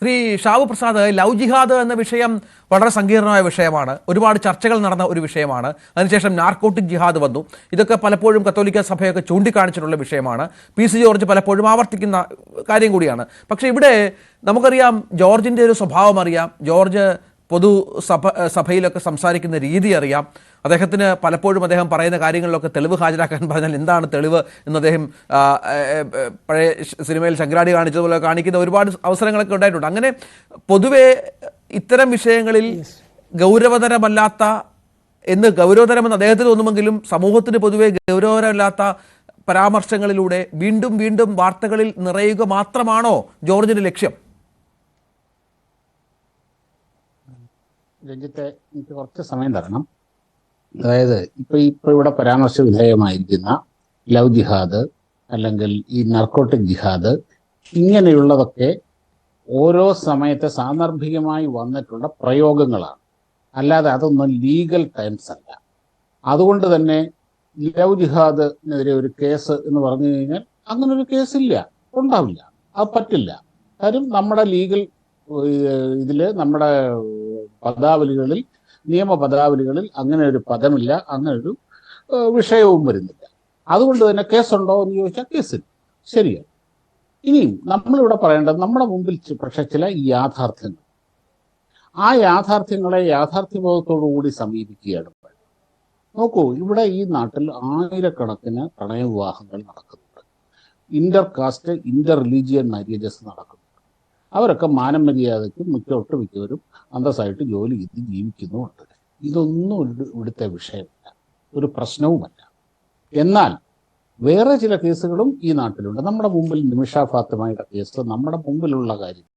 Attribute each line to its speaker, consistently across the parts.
Speaker 1: Shri Shavu Prasad love ജിഹാദ് എന്ന വിഷയം വളരെ സങ്കീർണമായ വിഷയമാണ്. ഒരുപാട് ചർച്ചകൾ നടന്ന ഒരു വിഷയമാണ്. അതിനുശേഷം നാർക്കോട്ടിക് ജിഹാദ് വന്നു. ഇതൊക്കെ പലപ്പോഴും കത്തോലിക്ക സഭയൊക്കെ ചൂണ്ടിക്കാണിച്ചിട്ടുള്ള വിഷയമാണ്. പി സി ജോർജ് പലപ്പോഴും ആവർത്തിക്കുന്ന കാര്യം കൂടിയാണ്. പക്ഷേ ഇവിടെ നമുക്കറിയാം ജോർജിന്റെ ഒരു സ്വഭാവം അറിയാം. ജോർജ് പൊതു സഭ സഭയിലൊക്കെ സംസാരിക്കുന്ന രീതി അറിയാം. അദ്ദേഹത്തിന് പലപ്പോഴും അദ്ദേഹം പറയുന്ന കാര്യങ്ങളിലൊക്കെ തെളിവ് ഹാജരാക്കാൻ പറഞ്ഞാൽ എന്താണ് തെളിവ് എന്ന് അദ്ദേഹം പഴയ സിനിമയിൽ ശങ്കരാടി കാണിച്ചതുപോലെ കാണിക്കുന്ന ഒരുപാട് അവസരങ്ങളൊക്കെ ഉണ്ടായിട്ടുണ്ട്. അങ്ങനെ പൊതുവെ ഇത്തരം വിഷയങ്ങളിൽ ഗൗരവതരമല്ലാത്ത എന്ന് ഗൗരവതരമെന്ന് അദ്ദേഹത്തിന് തോന്നുമെങ്കിലും സമൂഹത്തിന് പൊതുവെ ഗൗരവതരമല്ലാത്ത പരാമർശങ്ങളിലൂടെ വീണ്ടും വീണ്ടും വാർത്തകളിൽ നിറയുക മാത്രമാണോ ജോർജിന്റെ ലക്ഷ്യം?
Speaker 2: രഞ്ജിത്തെ എനിക്ക് കുറച്ച് സമയം തരണം. അതായത് ഇപ്പൊ ഇപ്പൊ ഇവിടെ പരാമർശ വിധേയമായിരിക്കുന്ന ലവ് ജിഹാദ് അല്ലെങ്കിൽ ഈ നർക്കോട്ടിക് ജിഹാദ് ഇങ്ങനെയുള്ളതൊക്കെ ഓരോ സമയത്തെ സാന്ദർഭികമായി വന്നിട്ടുള്ള പ്രയോഗങ്ങളാണ്. അല്ലാതെ അതൊന്നും ലീഗൽ ടൈംസ് അല്ല. അതുകൊണ്ട് തന്നെ ലവ് ജിഹാദിനെതിരെ ഒരു കേസ് എന്ന് പറഞ്ഞു കഴിഞ്ഞാൽ അങ്ങനെ ഒരു കേസില്ല ഉണ്ടാവില്ല. അത് പറ്റില്ല. കാര്യം നമ്മുടെ ലീഗൽ ഇതിൽ നമ്മുടെ പദാവലികളിൽ നിയമ പദാവലികളിൽ അങ്ങനെ ഒരു പദമില്ല അങ്ങനെ ഒരു വിഷയവും വരുന്നില്ല. അതുകൊണ്ട് തന്നെ കേസുണ്ടോ എന്ന് ചോദിച്ചാൽ കേസില്ല. ശരിയാണ്. ഇനിയും നമ്മളിവിടെ പറയേണ്ടത് നമ്മുടെ മുമ്പിൽ പക്ഷെ ചില യാഥാർത്ഥ്യങ്ങൾ. ആ യാഥാർത്ഥ്യങ്ങളെ യാഥാർത്ഥ്യബോധത്തോടു കൂടി സമീപിക്കുകയാണ് നോക്കൂ ഇവിടെ ഈ നാട്ടിൽ ആയിരക്കണക്കിന് പ്രണയവിവാഹങ്ങൾ നടക്കുന്നുണ്ട്. Inter caste inter religion marriages നടക്കുന്നുണ്ട്. അവരൊക്കെ മാനം മര്യാദയ്ക്ക് മിക്ക ഒട്ടുമിക്കവരും അന്തസ്സായിട്ട് ജോലി ചെയ്ത് ജീവിക്കുന്നുമുണ്ട്. ഇതൊന്നും ഇവിടെ- ഇവിടുത്തെ വിഷയമല്ല. ഒരു പ്രശ്നവുമല്ല. എന്നാൽ വേറെ ചില കേസുകളും ഈ നാട്ടിലുണ്ട്. നമ്മുടെ മുമ്പിൽ നിമിഷ ഫാത്തിമയുടെ കേസ് നമ്മുടെ മുമ്പിലുള്ള കാര്യം.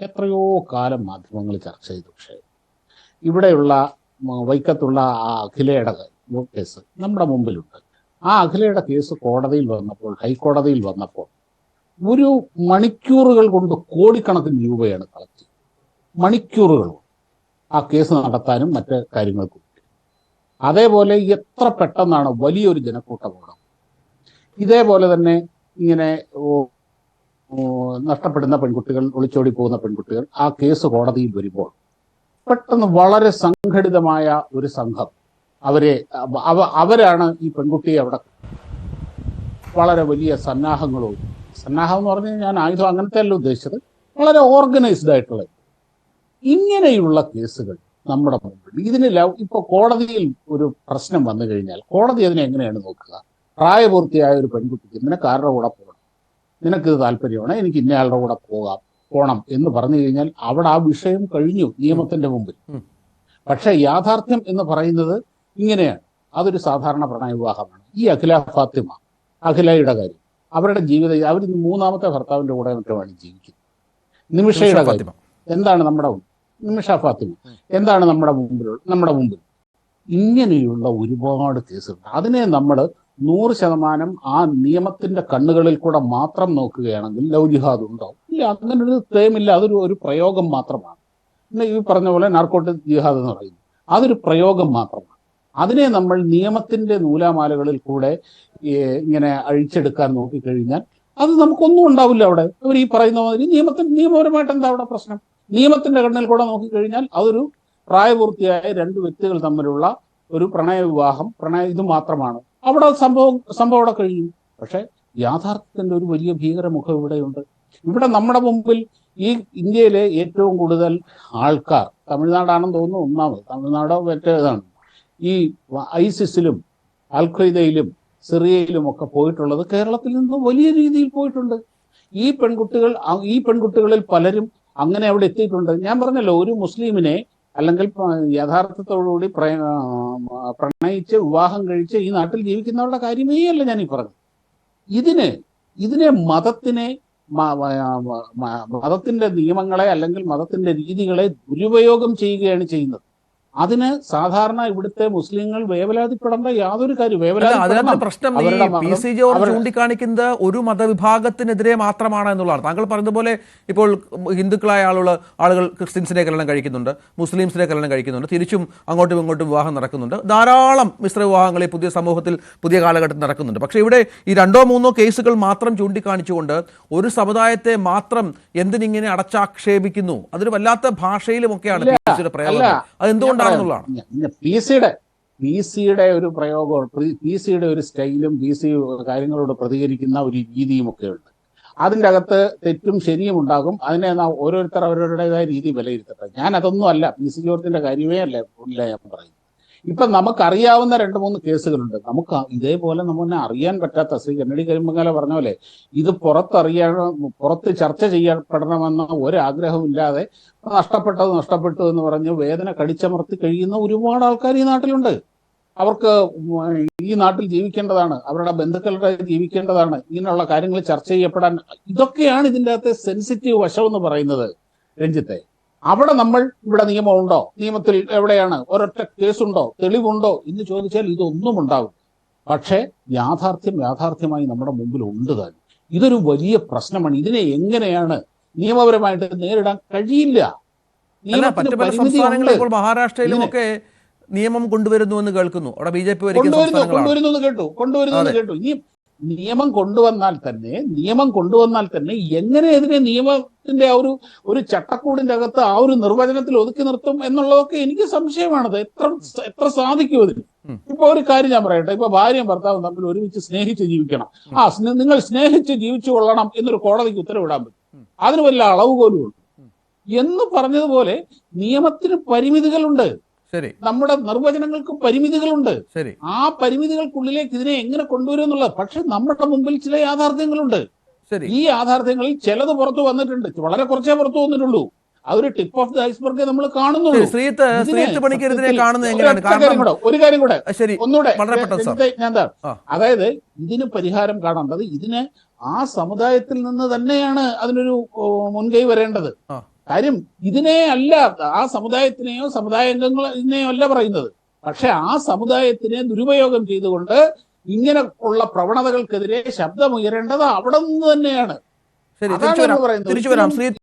Speaker 2: എത്രയോ കാലം മാധ്യമങ്ങൾ ചർച്ച ചെയ്ത വിഷയം ഇവിടെയുള്ള വൈക്കത്തുള്ള ആ അഖിലയുടെ കേസ് നമ്മുടെ മുമ്പിലുണ്ട്. ആ അഖിലയുടെ കേസ് കോടതിയിൽ വന്നപ്പോൾ ഹൈക്കോടതിയിൽ വന്നപ്പോൾ ഒരു മണിക്കൂറുകൾ കൊണ്ട് കോടിക്കണക്കിന് രൂപയാണ് കളക്ട് മണിക്കൂറുകൾ ആ കേസ് നടത്താനും മറ്റ് കാര്യങ്ങൾക്കും. അതേപോലെ എത്ര പെട്ടെന്നാണ് വലിയൊരു ജനക്കൂട്ടം ഓടുന്നത് ഇതേപോലെ തന്നെ ഇങ്ങനെ നഷ്ടപ്പെടുന്ന പെൺകുട്ടികൾ ഒളിച്ചോടി പോകുന്ന പെൺകുട്ടികൾ ആ കേസ് കോടതിയിൽ വരുമ്പോൾ പെട്ടെന്ന് വളരെ സംഘടിതമായ ഒരു സംഘം അവരെ അവ അവരാണ് ഈ പെൺകുട്ടിയെ അവിടെ വളരെ വലിയ സന്നാഹങ്ങളും സന്നാഹം എന്ന് പറഞ്ഞു കഴിഞ്ഞാൽ ഞാൻ ആയുധം അങ്ങനത്തെ അല്ല ഉദ്ദേശിച്ചത്. വളരെ ഓർഗനൈസ്ഡ് ആയിട്ടുള്ള ഇങ്ങനെയുള്ള കേസുകൾ നമ്മുടെ മുമ്പിൽ. ഇതിന് ഇപ്പൊ കോടതിയിൽ ഒരു പ്രശ്നം വന്നു കഴിഞ്ഞാൽ കോടതി അതിനെ എങ്ങനെയാണ് നോക്കുക? പ്രായപൂർത്തിയായ ഒരു പെൺകുട്ടിക്ക് നിനക്ക് ആരുടെ കൂടെ പോകണം നിനക്കിത് താല്പര്യമാണ് എനിക്ക് ഇന്നയാളുടെ കൂടെ പോകാം പോണം എന്ന് പറഞ്ഞു കഴിഞ്ഞാൽ അവിടെ ആ വിഷയം കഴിഞ്ഞു നിയമത്തിന്റെ മുമ്പിൽ.
Speaker 1: പക്ഷേ
Speaker 2: പക്ഷെ യാഥാർത്ഥ്യം എന്ന് പറയുന്നത് ഇങ്ങനെയാണ്. അതൊരു സാധാരണ പ്രണയവിവാഹമാണ്. ഈ അഖില ഫാത്തിമ അഖിലയുടെ കാര്യം. അവരുടെ ജീവിത അവർ മൂന്നാമത്തെ ഭർത്താവിന്റെ കൂടെ മറ്റുമാണ് ജീവിക്കുന്നത് നിമിഷയുടെ കാര്യം. എന്താണ് നമ്മുടെ നിമിഷ ഫാത്തിമ. എന്താണ് നമ്മുടെ മുമ്പിൽ നമ്മുടെ മുമ്പിൽ? ഇങ്ങനെയുള്ള ഒരുപാട് കേസുകൾ അതിനെ നമ്മൾ നൂറ് ശതമാനം ആ നിയമത്തിന്റെ കണ്ണുകളിൽ കൂടെ മാത്രം നോക്കുകയാണെങ്കിൽ ലൗജിഹാദ് ജിഹാദ് ഉണ്ടോ ഇല്ല അങ്ങനെ ഒരു തേമില്ല അതൊരു ഒരു പ്രയോഗം മാത്രമാണ്. പിന്നെ ഈ പറഞ്ഞ പോലെ നാർക്കോട്ടിക് ജിഹാദ് എന്ന് പറയുന്നത്. അതൊരു പ്രയോഗം മാത്രമാണ്. അതിനെ നമ്മൾ നിയമത്തിന്റെ നൂലാമാലകളിൽ കൂടെ ഇങ്ങനെ അഴിച്ചെടുക്കാൻ നോക്കിക്കഴിഞ്ഞാൽ അത് നമുക്കൊന്നും ഉണ്ടാവില്ല അവിടെ. അവർ ഈ പറയുന്ന മാതിരി നിയമത്തിന് നിയമപരമായിട്ട് എന്താ അവിടെ പ്രശ്നം? നിയമത്തിന്റെ കണ്ണിൽ കൂടെ നോക്കിക്കഴിഞ്ഞാൽ അതൊരു പ്രായപൂർത്തിയായ രണ്ട് വ്യക്തികൾ തമ്മിലുള്ള ഒരു പ്രണയ വിവാഹം പ്രണയ ഇത് മാത്രമാണ്. അവിടെ സംഭവം സംഭവം അവിടെ കഴിയും പക്ഷെ യാഥാർത്ഥ്യത്തിന്റെ ഒരു വലിയ ഭീകര ഭീകരമുഖം ഇവിടെയുണ്ട്. ഇവിടെ നമ്മുടെ മുമ്പിൽ ഈ ഇന്ത്യയിലെ ഏറ്റവും കൂടുതൽ ആൾക്കാർ തമിഴ്നാടാണെന്ന് തോന്നുന്നു ഒന്നാമത്. തമിഴ്നാടോ മറ്റേതാണ്? ഈ ഐസിസിലും അൽഖയ്ദയിലും സിറിയയിലും ഒക്കെ പോയിട്ടുള്ളത് കേരളത്തിൽ നിന്ന് വലിയ രീതിയിൽ പോയിട്ടുണ്ട്. ഈ പെൺകുട്ടികൾ ഈ പെൺകുട്ടികളിൽ പലരും അങ്ങനെ അവിടെ എത്തിയിട്ടുണ്ട്. ഞാൻ പറഞ്ഞല്ലോ ഒരു മുസ്ലിമിനെ അല്ലെങ്കിൽ യഥാർത്ഥത്തോടുകൂടി പ്ര- പ്രണയിച്ച് വിവാഹം കഴിച്ച് ഈ നാട്ടിൽ ജീവിക്കുന്നവരുടെ കാര്യമേ അല്ല ഞാൻ ഈ പറഞ്ഞത്. ഇതിന് ഇതിനെ മതത്തിനെ മതത്തിന്റെ നിയമങ്ങളെ അല്ലെങ്കിൽ മതത്തിന്റെ രീതികളെ ദുരുപയോഗം ചെയ്യുകയാണ് ചെയ്യുന്നത്. അതിന് സാധാരണ ഇവിടുത്തെ മുസ്ലിങ്ങൾ വേവലാതിപ്പെടേണ്ട യാതൊരു കാര്യം
Speaker 1: പ്രശ്നം പി സി ജോർജ് ചൂണ്ടിക്കാണിക്കുന്നത് ഒരു മതവിഭാഗത്തിനെതിരെ മാത്രമാണ് എന്നുള്ളതാണ്. താങ്കൾ പറഞ്ഞതുപോലെ ഇപ്പോൾ ഹിന്ദുക്കളായ ആളുകൾ ആളുകൾ ക്രിസ്ത്യൻസിനെ കല്യാണം കഴിക്കുന്നുണ്ട് മുസ്ലിംസിനെ കല്യാണം കഴിക്കുന്നുണ്ട് തിരിച്ചും അങ്ങോട്ടും ഇങ്ങോട്ടും വിവാഹം നടക്കുന്നുണ്ട്. ധാരാളം മിശ്ര വിവാഹങ്ങൾ ഈ പുതിയ സമൂഹത്തിൽ പുതിയ കാലഘട്ടത്തിൽ നടക്കുന്നുണ്ട്. പക്ഷേ ഇവിടെ ഈ രണ്ടോ മൂന്നോ കേസുകൾ മാത്രം ചൂണ്ടിക്കാണിച്ചുകൊണ്ട് ഒരു സമുദായത്തെ മാത്രം എന്തിനിങ്ങനെ അടച്ചാക്ഷേപിക്കുന്നു? അതൊരു വല്ലാത്ത ഭാഷയിലുമൊക്കെയാണ് പി എസ് സിയുടെ പ്രയോഗം.
Speaker 2: അല്ല,
Speaker 1: അത് എന്തുകൊണ്ടാണെന്നുള്ളതാണ്
Speaker 2: പി സിയുടെ പി സിയുടെ ഒരു പ്രയോഗം പി സിയുടെ ഒരു സ്റ്റൈലും പി സി കാര്യങ്ങളോട് പ്രതികരിക്കുന്ന ഒരു രീതിയും ഒക്കെ ഉണ്ട് അതിന്റെ അകത്ത് തെറ്റും ശരിയും ഉണ്ടാകും. അതിനെ ഓരോരുത്തർ അവരവരുടേതായ രീതി വിലയിരുത്തട്ടെ. ഞാൻ അതൊന്നും അല്ല പി സി ജോർജിന്റെ കാര്യമേ അല്ല ഞാൻ പറയുന്നത്. ഇപ്പൊ നമുക്കറിയാവുന്ന രണ്ട് മൂന്ന് കേസുകളുണ്ട്. നമുക്ക് ഇതേപോലെ നമ്മെ അറിയാൻ പറ്റാത്ത ശ്രീ കന്നഡി കരിമംഗല പറഞ്ഞ പോലെ ഇത് പുറത്തറിയണം പുറത്ത് ചർച്ച ചെയ്യപ്പെടണമെന്ന ഒരാഗ്രഹമില്ലാതെ നഷ്ടപ്പെട്ടത് നഷ്ടപ്പെട്ടു എന്ന് പറഞ്ഞ് വേദന കടിച്ചമർത്തി കഴിയുന്ന ഒരുപാട് ആൾക്കാർ ഈ നാട്ടിലുണ്ട്. അവർക്ക് ഈ നാട്ടിൽ ജീവിക്കേണ്ടതാണ് അവരുടെ ബന്ധുക്കളുടെ ജീവിക്കേണ്ടതാണ് ഇങ്ങനെയുള്ള കാര്യങ്ങൾ ചർച്ച ചെയ്യപ്പെടാൻ ഇതൊക്കെയാണ് ഇതിന്റെ അകത്തെ സെൻസിറ്റീവ് വശം എന്ന് പറയുന്നത് രഞ്ജിത്തെ. അവിടെ നമ്മൾ ഇവിടെ നിയമമുണ്ടോ? നിയമത്തിൽ എവിടെയാണ്? ഒരൊറ്റ കേസുണ്ടോ? തെളിവുണ്ടോ? എന്ന് ചോദിച്ചാൽ ഇതൊന്നും ഉണ്ടാവും പക്ഷേ യാഥാർത്ഥ്യം യാഥാർത്ഥ്യമായി നമ്മുടെ മുമ്പിൽ ഉണ്ട് താൻ ഇതൊരു വലിയ പ്രശ്നമാണ്. ഇതിനെ എങ്ങനെയാണ് നിയമപരമായിട്ട് നേരിടാൻ കഴിയില്ല?
Speaker 1: മഹാരാഷ്ട്രയിലൊക്കെ പല സംസ്ഥാനങ്ങളും ഇപ്പോൾ മഹാരാഷ്ട്രയിലും നിയമം കൊണ്ടുവരുന്നു എന്ന് കേൾക്കുന്നു. അവിടെ ബി ജെ പി
Speaker 2: കൊണ്ടുവരുന്നു കൊണ്ടുവരുന്നു എന്ന് കേട്ടു കൊണ്ടുവരുന്നു കേട്ടു. ഇനി നിയമം കൊണ്ടുവന്നാൽ തന്നെ നിയമം കൊണ്ടുവന്നാൽ തന്നെ എങ്ങനെ ഇതിനെ നിയമത്തിന്റെ ആ ഒരു ഒരു ചട്ടക്കൂടിന്റെ അകത്ത് ആ ഒരു നിർവചനത്തിൽ ഒതുക്കി നിർത്തും എന്നുള്ളതൊക്കെ എനിക്ക് സംശയമാണത്. എത്ര എത്ര സാധിക്കും അതിന്? ഇപ്പൊ ഒരു കാര്യം ഞാൻ പറയട്ടെ. ഇപ്പൊ ഭാര്യയും ഭർത്താവും തമ്മിൽ ഒരുമിച്ച് സ്നേഹിച്ച് ജീവിക്കണം. ആ നിങ്ങൾ സ്നേഹിച്ച് ജീവിച്ചു കൊള്ളണം എന്നൊരു കോടതിക്ക് ഉത്തരവിടാൻ പറ്റും. അതിന് വല്ല അളവ് പോലും ഉണ്ട് എന്ന് പറഞ്ഞതുപോലെ നിയമത്തിന് പരിമിതികളുണ്ട്.
Speaker 1: ശരി.
Speaker 2: നമ്മുടെ നിർവചനങ്ങൾക്ക് പരിമിതികളുണ്ട്.
Speaker 1: ശരി.
Speaker 2: ആ പരിമിതികൾക്കുള്ളിലേക്ക് ഇതിനെ എങ്ങനെ കൊണ്ടുവരും എന്നുള്ളത്? പക്ഷെ നമ്മുടെ മുമ്പിൽ ചില യാഥാർത്ഥ്യങ്ങളുണ്ട്.
Speaker 1: ശരി.
Speaker 2: ഈ യാഥാർത്ഥ്യങ്ങളിൽ ചിലത് പുറത്തു വന്നിട്ടുണ്ട്. വളരെ കുറച്ചേ പുറത്തു വന്നിട്ടുള്ളൂ. അതൊരു ടിപ്പ് ഓഫ് ദി ഐസ്ബർഗ് നമ്മൾ കാണുന്നുള്ളൂ.
Speaker 1: ശരി, ശ്രീത്ത്
Speaker 2: ഇതിനെ
Speaker 1: ശ്രീത്ത് പണിക്കർ ഇതിനെ കാണുന്നത് എങ്ങനെയാണ്? കാരണം
Speaker 2: ഒരു കാര്യം കൂടെ.
Speaker 1: ശരി.
Speaker 2: ഒന്നുകൂടെ. ഞാൻ അതായത് ഇതിന് പരിഹാരം കാണേണ്ടത് ഇതിന് ആ സമുദായത്തിൽ നിന്ന് തന്നെയാണ് അതിനൊരു മുൻകൈ വരേണ്ടത്. കാര്യം ഇതിനെ അല്ല ആ സമുദായത്തിനെയോ സമുദായാംഗങ്ങളെയോ അല്ല പറയുന്നത്. പക്ഷെ ആ സമുദായത്തിനെ ദുരുപയോഗം ചെയ്തുകൊണ്ട് ഇങ്ങനെ ഉള്ള പ്രവണതകൾക്കെതിരെ ശബ്ദമുയരേണ്ടത് അവിടെ നിന്ന് തന്നെയാണ്.
Speaker 1: ശരി തിരിച്ചു വരാം
Speaker 2: പറയുന്നത്.
Speaker 1: തിരിച്ചു വരാം. ശ്രീ